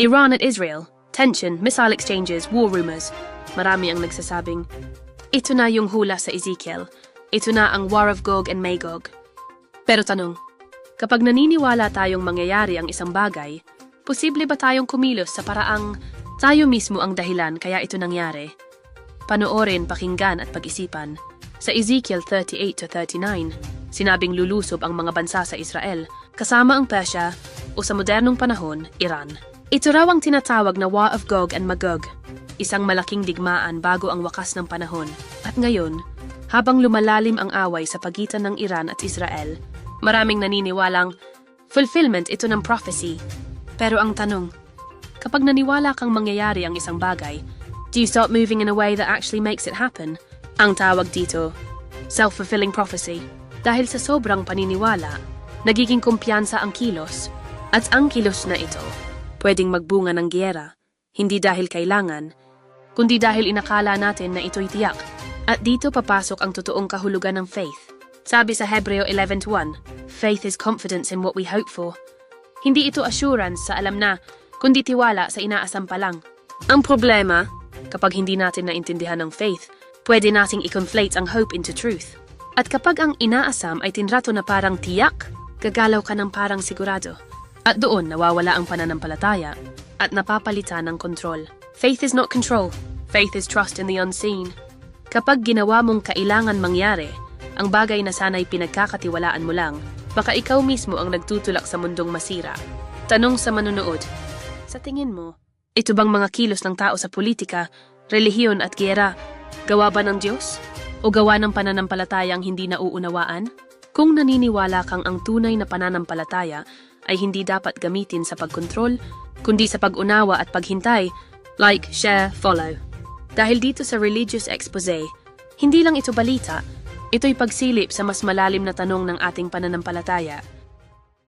Iran at Israel, tension, missile exchanges, war rumors. Marami ang nagsasabing, ito na yung hula sa Ezekiel. Ito na ang War of Gog and Magog. Pero tanong, kapag naniniwala tayong mangyayari ang isang bagay, posible ba tayong kumilos sa paraang tayo mismo ang dahilan kaya ito nangyari? Panoorin, pakinggan at pag-isipan. Sa Ezekiel 38 to 39, sinabing lulusob ang mga bansa sa Israel, kasama ang Persia o sa modernong panahon, Iran. Ito raw ang tinatawag na War of Gog and Magog, isang malaking digmaan bago ang wakas ng panahon. At ngayon, habang lumalalim ang away sa pagitan ng Iran at Israel, maraming naniniwalang fulfillment ito ng prophecy. Pero ang tanong, kapag naniwala kang mangyayari ang isang bagay, do you start moving in a way that actually makes it happen? Ang tawag dito, self-fulfilling prophecy. Dahil sa sobrang paniniwala, nagiging kumpiyansa ang kilos. At ang kilos na ito, pwedeng magbunga ng giyera, hindi dahil kailangan, kundi dahil inakala natin na ito'y tiyak. At dito papasok ang totoong kahulugan ng faith. Sabi sa Hebreo 11.1, Faith is confidence in what we hope for. Hindi ito assurance sa alam na, kundi tiwala sa inaasam pa lang. Ang problema, kapag hindi natin naintindihan ng faith, pwede nating i-conflate ang hope into truth. At kapag ang inaasam ay tinrato na parang tiyak, gagalaw ka ng parang sigurado. At doon nawawala ang pananampalataya at napapalitan ng kontrol. Faith is not control. Faith is trust in the unseen. Kapag ginawa mong kailangan mangyari, ang bagay na sana'y pinagkakatiwalaan mo lang, baka ikaw mismo ang nagtutulak sa mundong masira. Tanong sa manunood, sa tingin mo, ito bang mga kilos ng tao sa politika, relihiyon at giyera, gawa ba ng Diyos? O gawa ng pananampalatayang hindi nauunawaan? Kung naniniwala kang ang tunay na pananampalataya ay hindi dapat gamitin sa pagkontrol, kundi sa pag-unawa at paghintay, like, share, follow. Dahil dito sa religious expose, hindi lang ito balita, ito'y pagsilip sa mas malalim na tanong ng ating pananampalataya.